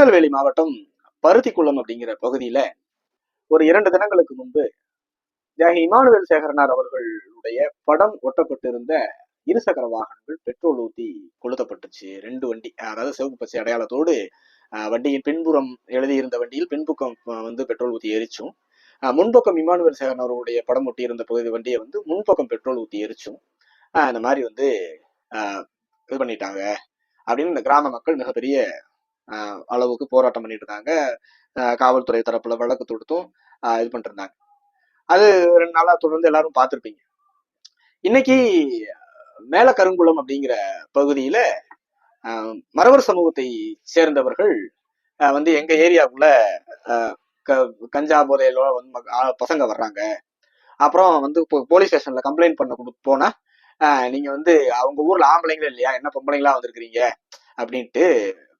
திருநெல்வேலி மாவட்டம் பருத்திக்குளம் அப்படிங்கிற பகுதியில ஒரு இரண்டு தினங்களுக்கு முன்பு தியாகி இமானுவேல் சேகரனார் அவர்களுடைய படம் ஒட்டப்பட்டிருந்த இருசக்கர வாகனங்கள் பெட்ரோல் ஊத்தி கொளுத்தப்பட்டுச்சு. ரெண்டு வண்டி அதாவது சிவப்பு பச்சை அடையாளத்தோடு வண்டியின் பின்புறம் எழுதியிருந்த வண்டியில் பின்புக்கம் வந்து பெட்ரோல் ஊத்தி எரிச்சும். முன்பக்கம் இமானுவேல் சேகரன் அவர்களுடைய படம் ஒட்டியிருந்த பகுதி வண்டியை வந்து முன்பக்கம் பெட்ரோல் ஊத்தி எரிச்சும். இந்த மாதிரி வந்து இது பண்ணிட்டாங்க. அப்படின்னு இந்த கிராம மக்கள் மிகப்பெரிய அளவுக்கு போராட்டம் பண்ணிட்டு இருந்தாங்க காவல்துறை தரப்புல வழக்கு தொடுத்தும் இது பண்ணிட்டு இருந்தாங்க அது ரெண்டு நாளா தொடர்ந்து எல்லாரும் பார்த்துருப்பீங்க. இன்னைக்கு மேல கருங்குளம் அப்படிங்கிற பகுதியில மரவர் சமூகத்தை சேர்ந்தவர்கள் வந்து எங்க ஏரியாவுக்குள்ள க- கஞ்சா போதையில வந்து பசங்க வர்றாங்க. அப்புறம் வந்து இப்போ போலீஸ் ஸ்டேஷன்ல கம்ப்ளைண்ட் பண்ண கொடு போனா நீங்க வந்து அவங்க ஊர்ல ஆம்பளைங்களே இல்லையா? என்ன பொம்பளைங்களா வந்திருக்கிறீங்க? அப்படின்ட்டு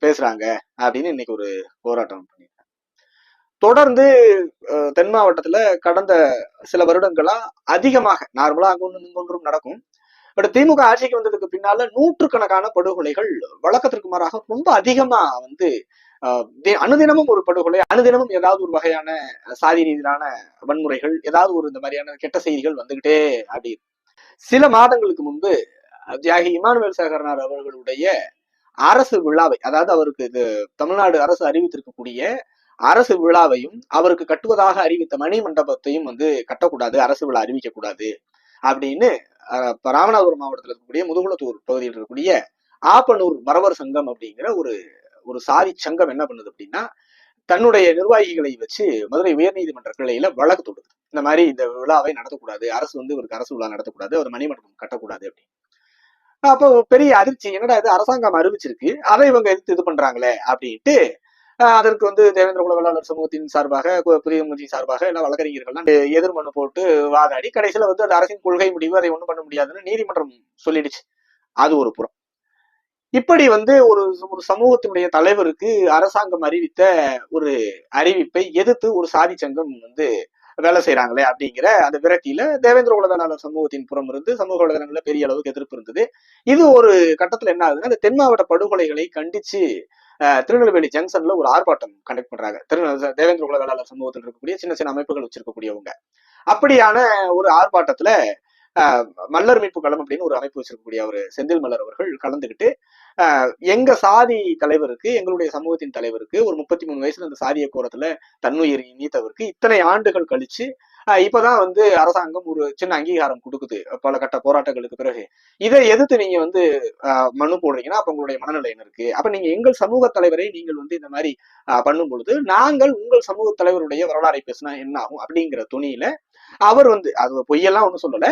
பேசுறாங்க அப்படின்னு இன்னைக்கு ஒரு போராட்டம் பண்ணியிருக்காங்க. தொடர்ந்து தென் மாவட்டத்துல கடந்த சில வருடங்களா அதிகமாக நார்மலா அங்க ஒன்றும் ஒன்றும் நடக்கும். பட் திமுக ஆட்சிக்கு வந்ததுக்கு பின்னால நூற்றுக்கணக்கான படுகொலைகள் வழக்கத்திற்கு மாறாக ரொம்ப அதிகமா வந்து அனுதினமும் ஒரு படுகொலை அனுதினமும் ஏதாவது ஒரு வகையான சாதி ரீதியிலான வன்முறைகள் ஏதாவது ஒரு இந்த மாதிரியான கெட்ட செய்திகள் வந்துகிட்டே அப்படி சில மாதங்களுக்கு முன்பு தியாகி இமானுவேல் சேகரனார் அவர்களுடைய அரசு விழாவை அதாவது அவருக்கு இது தமிழ்நாடு அரசு அறிவித்திருக்கக்கூடிய அரசு விழாவையும் அவருக்கு கட்டுவதாக அறிவித்த மணி மண்டபத்தையும் வந்து கட்டக்கூடாது அரசு விழா அறிவிக்க கூடாது அப்படின்னு ராமநாதபுரம் மாவட்டத்தில் இருக்கக்கூடிய முதுகுளத்தூர் பகுதியில் இருக்கக்கூடிய ஆப்பனூர் மரவர் சங்கம் அப்படிங்கிற ஒரு ஒரு சாதி சங்கம் என்ன பண்ணுது அப்படின்னா தன்னுடைய நிர்வாகிகளை வச்சு மதுரை உயர்நீதிமன்ற கிளையில வழக்கு தொடுது. இந்த மாதிரி இந்த விழாவை நடத்தக்கூடாது அரசு வந்து இவருக்கு அரசு விழா நடத்தக்கூடாது ஒரு மணிமண்டபம் கட்டக்கூடாது அப்படின்னு. அப்போ பெரிய அதிர்ச்சி என்னடா இது? அரசாங்கம் அறிவிச்சிருக்கு. அதை இவங்க எதிர்த்து இது பண்றாங்களே அப்படின்ட்டு அதற்கு வந்து தேவேந்திர குல வேளாளர் சமூகத்தின் சார்பாக புதிய கட்சி சார்பாக எல்லாம் வழக்கறிஞர்கள்லாம் எதிர்மனு போட்டு வாதாடி கடைசியில வந்து அது அரசின் கொள்கை முடிவு அதை ஒன்றும் பண்ண முடியாதுன்னு நீதிமன்றம் சொல்லிடுச்சு. அது ஒரு புறம். இப்படி வந்து ஒரு ஒரு சமூகத்தினுடைய தலைவருக்கு அரசாங்கம் அறிவித்த ஒரு அறிவிப்பை எதிர்த்து ஒரு சாதி சங்கம் வந்து வேலை செய்யறாங்களே அப்படிங்கிற அந்த விரக்தியில தேவேந்திர குல சமூகத்தின் புறம் இருந்து சமூக வலைதளங்கள்ல பெரிய அளவுக்கு எதிர்ப்பு இருந்தது. இது ஒரு கட்டத்துல என்ன ஆகுதுன்னா இந்த தென் மாவட்ட படுகொலைகளை கண்டிச்சு அஹ், திருநெல்வேலி ஜங்ஷன்ல ஒரு ஆர்ப்பாட்டம் கண்டக்ட் பண்றாங்க. திரு தேவேந்திர குல சமூகத்தில் இருக்கக்கூடிய சின்ன சின்ன அமைப்புகள் வச்சிருக்கக்கூடியவங்க. அப்படியான ஒரு ஆர்ப்பாட்டத்துல மல்லர் மீட்பு களம் அப்படின்னு ஒரு அமைப்பு வச்சிருக்கக்கூடிய ஒரு செந்தில் மல்லர் அவர்கள் கலந்துக்கிட்டு எங்க சாதி தலைவருக்கு எங்களுடைய சமூகத்தின் தலைவருக்கு ஒரு முப்பத்தி மூணு வயசுல அந்த சாதிய கோரத்துல தன்னுயிர் நீத்தவருக்கு இத்தனை ஆண்டுகள் கழிச்சு இப்பதான் வந்து அரசாங்கம் ஒரு சின்ன அங்கீகாரம் கொடுக்குது. பல கட்ட போராட்டங்களுக்கு பிறகு. இதை எதிர்த்து நீங்க வந்து ஆஹ் மனு போடுறீங்கன்னா அப்ப உங்களுடைய மனநிலை என்ன இருக்கு? அப்ப நீங்க எங்கள் சமூக தலைவரை நீங்கள் வந்து இந்த மாதிரி ஆஹ் பண்ணும் பொழுது நாங்கள் உங்கள் சமூக தலைவருடைய வரலாறை பேசினா என்ன ஆகும்? அப்படிங்கிற துணியில அவர் வந்து அது பொய்யெல்லாம் ஒன்றும் சொல்லல.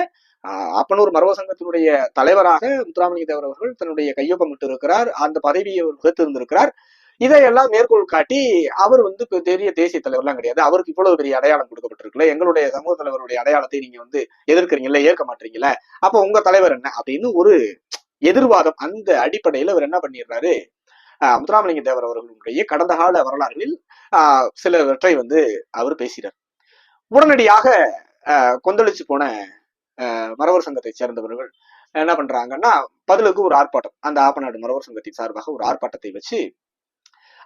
அப்பனூர் மரவ சங்கத்தினுடைய தலைவராக முத்துராமலிங்க தேவர் அவர்கள் தன்னுடைய கையொப்பமிட்டு இருக்கிறார் அந்த பதவியை அவர் வகுத்திருந்திருக்கிறார் இதையெல்லாம் மேற்கோள் காட்டி அவர் வந்து இப்ப பெரிய தேசிய தலைவர்லாம் கிடையாது. அவருக்கு இவ்வளவு பெரிய அடையாளம் கொடுக்கப்பட்டிருக்குல்ல. எங்களுடைய சமூக தலைவருடைய அடையாளத்தை நீங்க வந்து எதிர்க்கிறீங்களா ஏற்க மாட்டீங்களா அப்ப உங்க தலைவர் என்ன? அப்படின்னு ஒரு எதிர்வாதம் அந்த அடிப்படையில அவர் என்ன பண்ணிடுறாரு? ஆஹ் முத்துராமலிங்க தேவர் அவர்களுடைய கடந்த கால வரலாறுகளில் ஆஹ் சிலவற்றை வந்து அவர் பேசுகிறார் உடனடியாக கொந்தளிச்சு போன மறவர் சங்கத்தை சேர்ந்தவர்கள் என்ன பண்றாங்கன்னா பதிலுக்கு ஒரு ஆர்ப்பாட்டம். அந்த ஆப்பநாடு மறவர் சங்கத்தின் சார்பாக ஒரு ஆர்ப்பாட்டத்தை வச்சு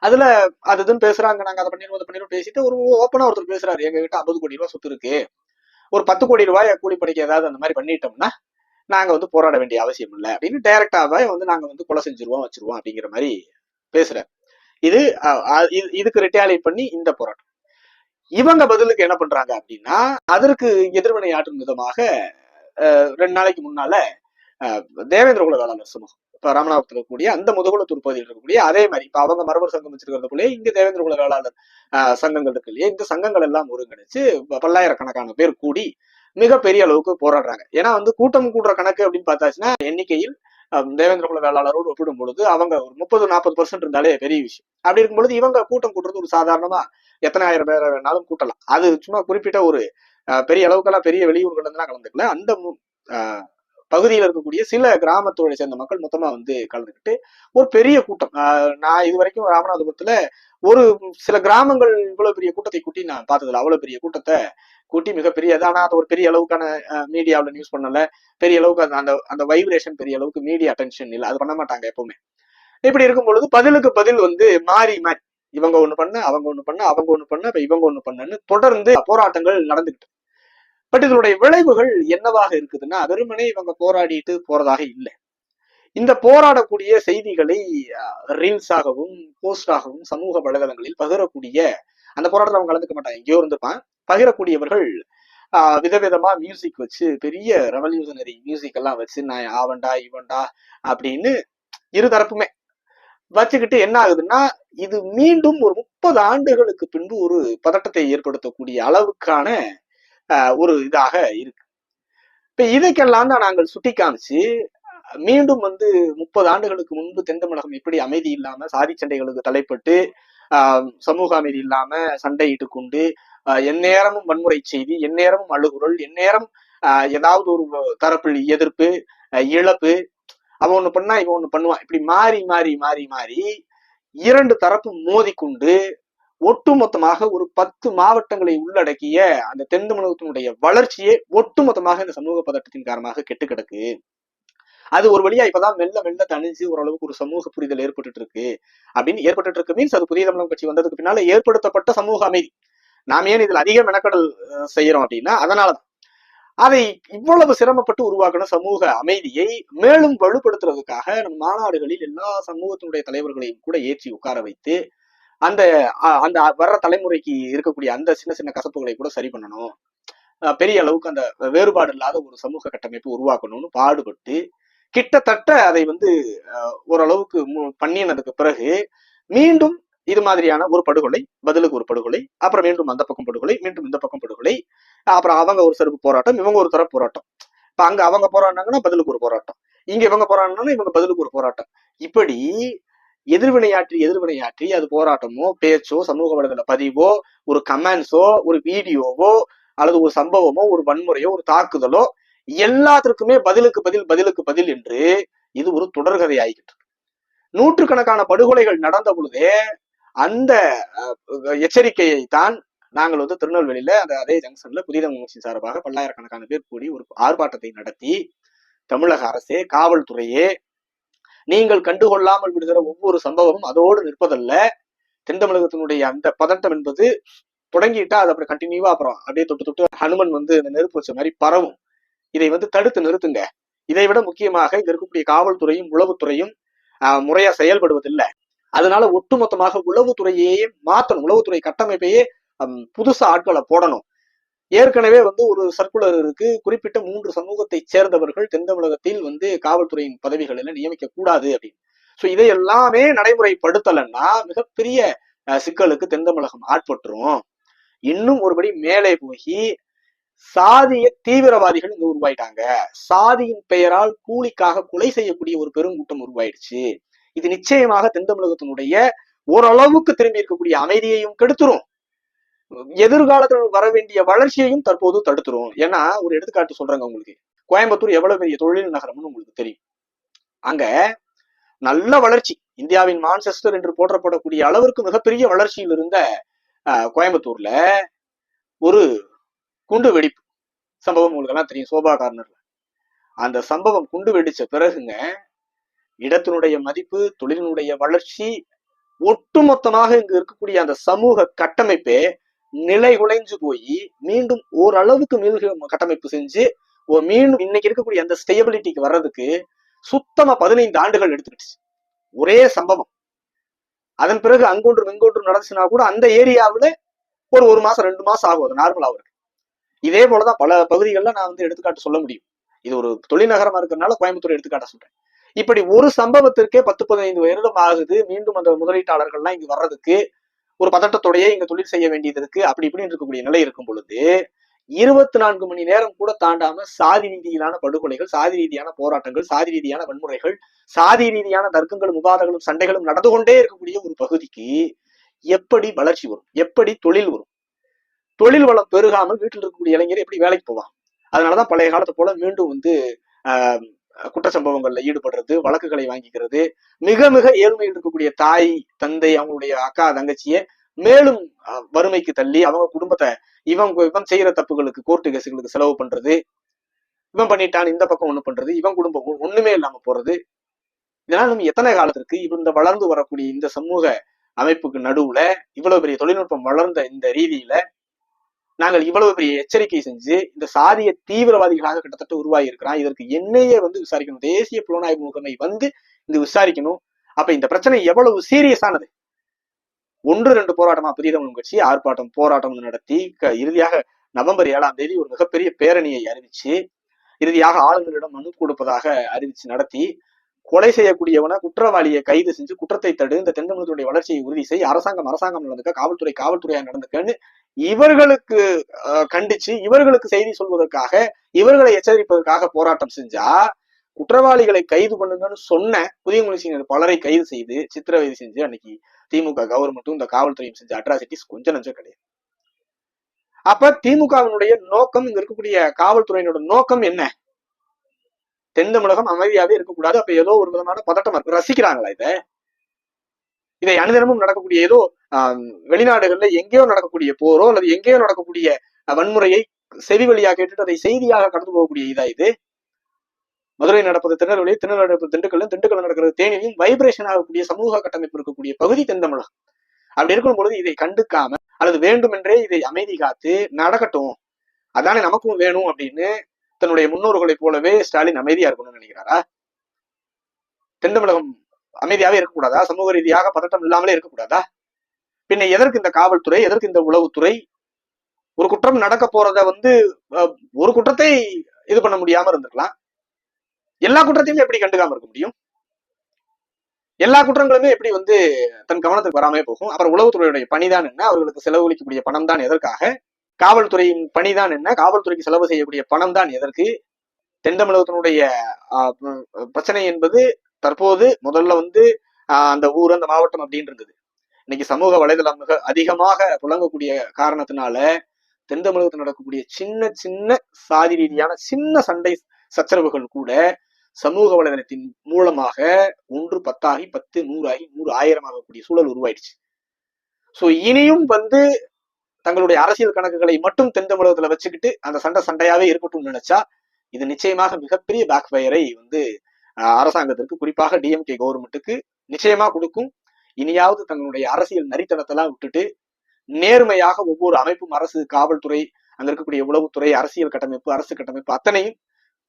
அதுல அது இதுன்னு பேசுறாங்க. நாங்க அதை பண்ணிடுவோம் அதை பண்ணிடுவோம் பேசிட்டு ஒரு ஓப்பனா ஒருத்தர் பேசுறாரு. எங்க கிட்ட ஐம்பது கோடி ரூபாய் சொத்து இருக்கு. ஒரு பத்து கோடி ரூபாய் கூலிப்படைக்கு ஏதாவது அந்த மாதிரி பண்ணிட்டோம்னா நாங்க வந்து போராட வேண்டிய அவசியம் இல்லை அப்படின்னு டைரக்டாவே வந்து நாங்க வந்து கொலை செஞ்சிருவோம் வச்சிருவோம் அப்படிங்கிற மாதிரி பேசுறாரு. இது அஹ், இது- இதுக்கு ரிட்டாலியேட் பண்ணி இந்த போராட்டம். இவங்க பதிலுக்கு என்ன பண்றாங்க அப்படின்னா அதற்கு எதிர்வினை ஆற்றும் விதமாக ரெண்டு நாளைக்கு முன்னால தேவேந்திர குல சமூகம் இப்ப ராமநாதபுரத்தில் இருக்கக்கூடிய அந்த முதுகுளத்தூர் பகுதியில் இருக்கக்கூடிய அதே மாதிரி இப்ப அவங்க மரபர் சங்கம் வச்சிருக்கிறதுக்குள்ளே இங்க தேவேந்திர குல வேளாளர் சங்கங்கள் இருக்கு இல்லையா? இந்த சங்கங்கள் எல்லாம் ஒருங்கிணைச்சு பல்லாயிரக்கணக்கான பேர் கூடி மிகப்பெரிய அளவுக்கு போராடுறாங்க. ஏன்னா வந்து கூட்டம் கூடுற கணக்கு அப்படின்னு பார்த்தாச்சுன்னா எண்ணிக்கையில் தேவேந்திர குல வேளாளரோடு ஒப்பிடும் பொழுது அவங்க ஒரு முப்பது நாற்பது பர்சன்ட் இருந்தாலே பெரிய விஷயம். அப்படி இருக்கும் பொழுது இவங்க கூட்டம் கூட்டுறது ஒரு சாதாரணமா எத்தனை ஆயிரம் பேரை வேணாலும் கூட்டலாம். அது சும்மா குறிப்பிட்ட ஒரு பெரிய அளவுக்கெல்லாம் பெரிய வெளியூர்கள் இருந்தெல்லாம் கலந்துக்கல. அந்த பகுதியில் இருக்கக்கூடிய சில கிராமத்தோட சேர்ந்த மக்கள் மொத்தமா வந்து கலந்துக்கிட்டு ஒரு பெரிய கூட்டம். ஆஹ் நான் இது வரைக்கும் ராமநாதபுரத்துல ஒரு சில கிராமங்கள் இவ்வளவு பெரிய கூட்டத்தை கூட்டி நான் பார்த்ததில்ல. அவ்வளவு பெரிய கூட்டத்தை கூட்டி மிகப்பெரிய ஆனா அது ஒரு பெரிய அளவுக்கான மீடியாவில் நியூஸ் பண்ணல. பெரிய அளவுக்கு அந்த- அந்த அந்த வைப்ரேஷன் பெரிய அளவுக்கு மீடியா அட்டென்ஷன் இல்லை. அது பண்ண மாட்டாங்க எப்பவுமே. இப்படி இருக்கும் பொழுது பதிலுக்கு பதில் வந்து மாறி மாறி. இவங்க ஒண்ணு பண்ண அவங்க ஒண்ணு பண்ண அவங்க ஒண்ணு பண்ண இப்ப இவங்க ஒண்ணு பண்ணன்னு தொடர்ந்து போராட்டங்கள் நடந்துகிட்டு பட் இதனுடைய விளைவுகள் என்னவாக இருக்குதுன்னா வெறுமனே இவங்க போராடிட்டு போறதாக இல்லை. இந்த போராடக்கூடிய செய்திகளை ரீல்ஸாகவும் போஸ்டாகவும் சமூக வலைதளங்களில் பகிரக்கூடிய அந்த போராட்டத்தில் அவங்க கலந்துக்க மாட்டாங்க. எங்கேயோ இருந்திருப்பான் பகிரக்கூடியவர்கள் ஆஹ் விதவிதமா மியூசிக் வச்சு பெரிய ரெவல்யூஷனரி மியூசிக் எல்லாம் வச்சு நான் ஆவண்டா இவன்டா அப்படின்னு இரு தரப்புமே வச்சுக்கிட்டு என்ன ஆகுதுன்னா இது மீண்டும் ஒரு முப்பது ஆண்டுகளுக்கு பின்பு ஒரு பதட்டத்தை ஏற்படுத்தக்கூடிய அளவுக்கான ஒரு இதாக இருக்கு. இப்ப இதைக்கெல்லாம் தான் நாங்கள் சுட்டி காமிச்சு மீண்டும் வந்து முப்பது ஆண்டுகளுக்கு முன்பு தென் தமிழகம் எப்படி அமைதி இல்லாம சாதி சண்டைகளுக்கு தலைப்பட்டு ஆஹ் சமூக அமைதி இல்லாம சண்டையிட்டு கொண்டு எந்நேரமும் வன்முறை செய்தி எந்நேரமும் அழுகுரல் எந்நேரம் ஏதாவது ஒரு தரப்பில் எதிர்ப்பு இழப்பு அவன் ஒண்ணு பண்ணா இவன் ஒண்ணு பண்ணுவான். இப்படி மாறி மாறி மாறி மாறி இரண்டு தரப்பு மோதிக்கொண்டு ஒட்டுமொத்தமாக ஒரு பத்து மாவட்டங்களை உள்ளடக்கிய அந்த தென் தமிழகத்தினுடைய வளர்ச்சியே ஒட்டுமொத்தமாக இந்த சமூக பதட்டத்தின் காரணமாக கெட்டு கிடக்கு. அது ஒரு வழியா இப்பதான் மெல்ல மெல்ல தணிஞ்சு ஓரளவுக்கு ஒரு சமூக புரிதல் ஏற்பட்டுட்டு இருக்கு அப்படின்னு ஏற்பட்டுட்டு இருக்கு மீன்ஸ் அது புதிய தமிழகம் கட்சி வந்ததுக்கு பின்னால ஏற்படுத்தப்பட்ட சமூக அமைதி. நாம் ஏன் இதில் அதிக மெனக்கடல் செய்யறோம் அப்படின்னா அதனாலதான். அதை இவ்வளவு சிரமப்பட்டு உருவாக்கின சமூக அமைதியை மேலும் வலுப்படுத்துறதுக்காக நம் மாநாடுகளில் எல்லா சமூகத்தினுடைய தலைவர்களையும் கூட ஏற்றி உட்கார வைத்து அந்த அந்த வர்ற தலைமுறைக்கு இருக்கக்கூடிய அந்த சின்ன சின்ன கசப்புகளை கூட சரி பண்ணணும். பெரிய அளவுக்கு அந்த வேறுபாடு இல்லாத ஒரு சமூக கட்டமைப்பு உருவாக்கணும்னு பாடுபட்டு கிட்டத்தட்ட அதை வந்து ஓரளவுக்கு பண்ணினதுக்கு பிறகு மீண்டும் இது மாதிரியான ஒரு படுகொலை பதிலுக்கு ஒரு படுகொலை அப்புறம் மீண்டும் அந்த பக்கம் படுகொலை மீண்டும் இந்த பக்கம் படுகொலை அப்புறம் அவங்க ஒரு சிறப்பு போராட்டம் இவங்க ஒரு தர போராட்டம். இப்ப அங்க அவங்க போராடினாங்கன்னா பதிலுக்கு ஒரு போராட்டம். இங்க இவங்க போராடினாங்கன்னா இவங்க பதிலுக்கு ஒரு போராட்டம். இப்படி எதிர்வினையாற்றி எதிர்வினையாற்றி அது போராட்டமோ பேச்சோ சமூக வலைதள பதிவோ ஒரு கமெண்ட்ஸோ ஒரு வீடியோவோ அல்லது ஒரு சம்பவமோ ஒரு வன்முறையோ ஒரு தாக்குதலோ எல்லாத்திற்குமே பதிலுக்கு பதில் பதிலுக்கு பதில் என்று இது ஒரு தொடர்கதை ஆகிட்டு நூற்றுக்கணக்கான படுகொலைகள் நடந்த பொழுதே அந்த அஹ், எச்சரிக்கையை தான் நாங்கள் வந்து திருநெல்வேலியில அந்த அதே ஜங்ஷன்ல புதிதம் கட்சி சார்பாக பல்லாயிரக்கணக்கான பேர் கூடி ஒரு ஆர்ப்பாட்டத்தை நடத்தி தமிழக அரசே காவல்துறையே நீங்கள் கண்டுகொள்ளாமல் விடுகிற ஒவ்வொரு சம்பவமும் அதோடு நிற்பதல்ல. தென் தமிழகத்தினுடைய அந்த பதட்டம் என்பது தொடங்கிட்டா அது அப்புறம் கண்டினியூவா அப்புறம் அப்படியே தொட்டு தொட்டு ஹனுமன் வந்து இந்த நெருப்பு வச்ச மாதிரி பரவும். இதை வந்து தடுத்து நிறுத்துங்க. இதை விட முக்கியமாக இங்க இருக்கக்கூடிய காவல்துறையும் உளவுத்துறையும் முறையா செயல்படுவதில்லை. அதனால ஒட்டுமொத்தமாக உளவுத்துறையே மாத்தணும். உளவுத்துறை கட்டமைப்பையே புதுசா ஆட்களை போடணும். ஏற்கனவே வந்து ஒரு சர்க்குலர் இருக்கு. குறிப்பிட்ட மூன்று சமூகத்தை சேர்ந்தவர்கள் தென் தமிழகத்தில் வந்து காவல்துறையின் பதவிகளில் நியமிக்க கூடாது அப்படின்னு. சோ இதை எல்லாமே நடைமுறைப்படுத்தலைன்னா மிகப்பெரிய அஹ், சிக்கலுக்கு தென் தமிழகம் ஆட்பட்டுரும். இன்னும் ஒருபடி மேலே போய் சாதிய தீவிரவாதிகள் இங்க உருவாயிட்டாங்க. சாதியின் பெயரால் கூலிக்காக கொலை செய்யக்கூடிய ஒரு பெருங்கூட்டம் உருவாயிடுச்சு. இது நிச்சயமாக தென் தமிழகத்தினுடைய ஓரளவுக்கு திரும்பி இருக்கக்கூடிய அமைதியையும் கெடுத்துரும். எதிர்காலத்தில் வர வேண்டிய வளர்ச்சியையும் தற்போது தடுத்துரும். ஏன்னா ஒரு எடுத்துக்காட்டு சொல்றாங்க உங்களுக்கு. கோயம்புத்தூர் எவ்வளவு பெரிய தொழில் நகரம்னு உங்களுக்கு தெரியும். அங்க நல்ல வளர்ச்சி. இந்தியாவின் மான்செஸ்டர் என்று போற்றப்படக்கூடிய அளவிற்கு மிகப்பெரிய வளர்ச்சியில் இருந்த ஆஹ், கோயம்புத்தூர்ல ஒரு குண்டு வெடிப்பு சம்பவம் உங்களுக்கு எல்லாம் தெரியும் சோபா கார்னர்ல. அந்த சம்பவம் குண்டு வெடிச்ச பிறகுங்க இடத்தினுடைய மதிப்பு தொழிலினுடைய வளர்ச்சி ஒட்டுமொத்தமாக இங்கு இருக்கக்கூடிய அந்த சமூக கட்டமைப்பே நிலை குலைஞ்சு போய் மீண்டும் ஓரளவுக்கு மீள் கட்டமைப்பு செஞ்சு மீண்டும் இன்னைக்கு இருக்கக்கூடிய அந்த ஸ்டேபிலிட்டிக்கு வர்றதுக்கு சுத்தமா பதினைந்து ஆண்டுகள் எடுத்துக்கிடுச்சு ஒரே சம்பவம். அதன் பிறகு அங்கொன்றும் இங்கொன்றும் நடந்துச்சுன்னா கூட அந்த ஏரியாவுல ஒரு ஒரு மாசம் ரெண்டு மாசம் ஆகும். அது நார்மல் இருக்கு இதே போலதான் பல பகுதிகளில் நான் வந்து எடுத்துக்காட்டு சொல்ல முடியும். இது ஒரு தொழில்நகரமா இருக்கிறதுனால கோயம்புத்தூர் எடுத்துக்காட்ட சொல்றேன். இப்படி ஒரு சம்பவத்திற்கே பத்து பதினைந்து வருடம் ஆகுது. மீண்டும் அந்த முதலீட்டாளர்கள்லாம் இங்க வர்றதுக்கு ஒரு பதட்டத்தோடையே இங்க தொழில் செய்ய வேண்டியது இருக்கு. அப்படி இப்படின்னு இருக்கக்கூடிய நிலை இருக்கும் பொழுது இருபத்தி நான்கு மணி நேரம் கூட தாண்டாம சாதி ரீதியிலான படுகொலைகள் சாதி ரீதியான போராட்டங்கள் சாதி ரீதியான வன்முறைகள் சாதி ரீதியான தர்க்கங்களும் விவாதங்களும் சண்டைகளும் நடந்து கொண்டே இருக்கக்கூடிய ஒரு பகுதிக்கு எப்படி வளர்ச்சி வரும்? எப்படி தொழில் வரும்? தொழில் வளம் பெருகாமல் வீட்டில் இருக்கக்கூடிய இளைஞர் எப்படி வேலைக்கு போவான் அதனாலதான் பழைய காலத்தை போல மீண்டும் வந்து குற்ற சம்பவங்கள்ல ஈடுபடுறது வழக்குகளை வாங்கிக்கிறது மிக மிக ஏழ்மையில் இருக்கக்கூடிய தாய் தந்தை அவங்களுடைய அக்கா தங்கச்சியை மேலும் வறுமைக்கு தள்ளி அவங்க குடும்பத்தை இவன் இவன் செய்யற தப்புகளுக்கு கோர்ட்டு கேஸுகளுக்கு செலவு பண்றது இவன் பண்ணிட்டான் இந்த பக்கம் ஒண்ணு பண்றது இவன் குடும்பம் ஒண்ணுமே இல்லாம போறது. இதனால நம்ம எத்தனை காலத்திற்கு இந்த வளர்ந்து வரக்கூடிய இந்த சமூக அமைப்புக்கு நடுவுல இவ்வளவு பெரிய தொழில்நுட்பம் வளர்ந்த இந்த ரீதியில நாங்கள் இவ்வளவு பெரிய எச்சரிக்கை செஞ்சு இந்த சாதிய தீவிரவாதிகளாக கிட்டத்தட்ட உருவாகி இருக்கிறான் இதற்கு என்னையே வந்து விசாரிக்கணும். தேசிய புலனாய்வு முகமை வந்து இது விசாரிக்கணும். அப்ப இந்த பிரச்சனை எவ்வளவு சீரியஸானது ஒன்று ரெண்டு போராட்டமா? புதிய தமிழ் கட்சி ஆர்ப்பாட்டம் போராட்டம் நடத்தி இறுதியாக நவம்பர் ஏழாம் தேதி ஒரு மிகப்பெரிய பேரணியை அறிவிச்சு இறுதியாக ஆளுநரிடம் மனு கொடுப்பதாக அறிவிச்சு நடத்தி கொலை செய்யக்கூடியவன குற்றவாளியை கைது செஞ்சு குற்றத்தை தடு இந்த தென் வளர்ச்சியை உறுதி செய் அரசாங்கம் அரசாங்கம் நடந்துக்க காவல்துறை காவல்துறையா நடந்துக்கன்னு இவர்களுக்கு கண்டிச்சு இவர்களுக்கு செய்தி சொல்வதற்காக இவர்களை எச்சரிப்பதற்காக போராட்டம் செஞ்சா குற்றவாளிகளை கைது பண்ணுங்கன்னு சொன்ன புதிய முயற்சியினர் பலரை கைது செய்து சித்திரவதை செஞ்சு அன்னைக்கு திமுக கவர்மெண்ட்டும் இந்த காவல்துறையும் செஞ்ச அட்ராசிட்டிஸ் கொஞ்சம் நஞ்சம் கிடையாது. அப்ப திமுகவினுடைய நோக்கம் இங்க இருக்கக்கூடிய காவல்துறையினோட நோக்கம் என்ன? தென் தமிழகம் அமைதியாவே இருக்கக்கூடாது. அப்ப ஏதோ ஒரு விதமான பதட்டம் இருக்கு ரசிக்கிறாங்களா இதை? இதை அனுதினமும் நடக்கக்கூடிய ஏதோ ஆஹ், வெளிநாடுகள்ல எங்கேயோ நடக்கக்கூடிய போரோ அல்லது எங்கேயோ நடக்கக்கூடிய வன்முறையை செவி வழியா கேட்டுட்டு அதை செய்தியாக கடந்து போகக்கூடிய இதா இது? மதுரை நடப்பது திருநெல்வேலி திருநெல்வேலி நடப்பது திண்டுக்கல்லும் திண்டுக்கல் நடக்கிறது தேனியும் வைப்ரேஷன் ஆகக்கூடிய சமூக கட்டமைப்பு இருக்கக்கூடிய பகுதி தென் தமிழகம் அப்படி இருக்கும் பொழுது இதை கண்டுக்காம அல்லது வேண்டுமென்றே இதை அமைதி காத்து நடக்கட்டும். அதானே நமக்கும் வேணும் அப்படின்னு தன்னுடைய முன்னோர்களைப் போலவே ஸ்டாலின் அமைதியா இருக்கணும்னு நினைக்கிறாரா? தென் தமிழகம் அமைதியாவே இருக்கக்கூடாதா? சமூக ரீதியாக பதட்டம் இல்லாமலே இருக்கக்கூடாதா? பின்ன எதற்கு இந்த காவல்துறை எதற்கு இந்த உளவுத்துறை? ஒரு குற்றம் நடக்க போறத வந்து ஒரு குற்றத்தை இது பண்ண முடியாம இருந்திருக்கலாம். எல்லா குற்றத்தையுமே எப்படி கண்டுக்காம இருக்க முடியும்? எல்லா குற்றங்களுமே எப்படி வந்து தன் கவனத்துக்கு வராமே போகும்? அப்புறம் உளவுத்துறையுடைய பணிதான் என்ன? அவர்களுக்கு செலவழிக்கக்கூடிய பணம் தான் எதற்காக? காவல்துறையின் பணிதான் என்ன? காவல்துறைக்கு செலவு செய்யக்கூடிய பணம் தான் எதற்கு? தென் தமிழகத்தினுடைய பிரச்சனை என்பது தற்போது முதல்ல வந்து ஆஹ், அந்த ஊர் அந்த மாவட்டம் அப்படின்னு இருந்தது. இன்னைக்கு சமூக வலைதளம் மிக அதிகமாக புழங்கக்கூடிய காரணத்தினால தென் தமிழகத்தில் நடக்கக்கூடிய சின்ன சின்ன சாதி ரீதியான சின்ன சண்டை சச்சரவுகள் கூட சமூக வலைதளத்தின் மூலமாக ஒன்று பத்தாகி பத்து நூறாகி நூறு ஆயிரம் ஆகக்கூடிய சூழல் உருவாயிடுச்சு. ஸோ இனியும் வந்து தங்களுடைய அரசியல் கணக்குகளை மட்டும் தென் தமிழகத்துல வச்சுக்கிட்டு அந்த சண்டை சண்டையாவே இருக்கட்டும்னு நினைச்சா இது நிச்சயமாக மிகப்பெரிய பேக் ஃபயரை வந்து அரசாங்கத்திற்கு குறிப்பாக டிஎம்கே கவர்மெண்ட்டுக்கு நிச்சயமா கொடுக்கும். இனியாவது தங்களுடைய அரசியல் நரித்தனத்தெல்லாம் விட்டுட்டு நேர்மையாக ஒவ்வொரு அமைப்பும் அரசு காவல்துறை அங்க இருக்கக்கூடிய உளவுத்துறை அரசியல் கட்டமைப்பு அரசு கட்டமைப்பு அத்தனையும்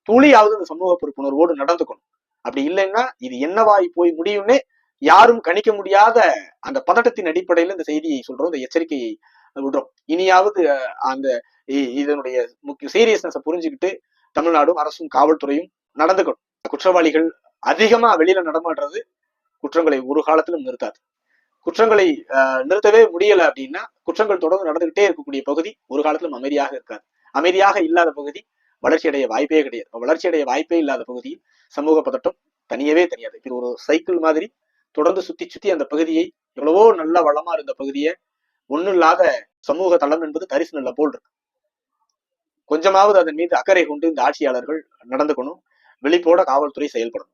துளியாவது இந்த சமூக பொறுப்புணர்வோடு நடந்துக்கணும். அப்படி இல்லைன்னா இது என்னவாய் போய் முடியும்னே யாரும் கணிக்க முடியாத அந்த பதட்டத்தின் அடிப்படையில இந்த செய்தியை சொல்றோம் இந்த எச்சரிக்கையை விடுறோம். இனியாவது அந்த இதனுடைய முக்கிய சீரியஸ்னஸை புரிஞ்சுக்கிட்டு தமிழ்நாடும் அரசும் காவல்துறையும் நடந்துக்கணும். குற்றவாளிகள் அதிகமா வெளியில நடமாடுறது குற்றங்களை ஒரு காலத்திலும் நிறுத்தாது. குற்றங்களை நிறுத்தவே முடியல அப்படின்னா குற்றங்கள் தொடர்ந்து நடந்துகிட்டே இருக்கக்கூடிய பகுதி ஒரு காலத்திலும் அமைதியாக இருக்காது. அமைதியாக இல்லாத பகுதி வளர்ச்சி அடைய வாய்ப்பே கிடையாது. வளர்ச்சியடைய வளர்ச்சி அடைய வாய்ப்பே இல்லாத பகுதியில் சமூக பதட்டம் தனியவே தெரியாது. இது ஒரு சைக்கிள் மாதிரி தொடர்ந்து சுத்தி சுத்தி அந்த பகுதியை எவ்வளவோ நல்ல வளமா இருந்த பகுதியை ஒண்ணும் இல்லாத சமூக தளம் என்பது தரிசு நல்ல போல் இருக்கு. கொஞ்சமாவது அதன் மீது அக்கறை கொண்டு இந்த ஆட்சியாளர்கள் நடந்துக்கணும் விழிப்போட காவல்துறை செயல்படணும்.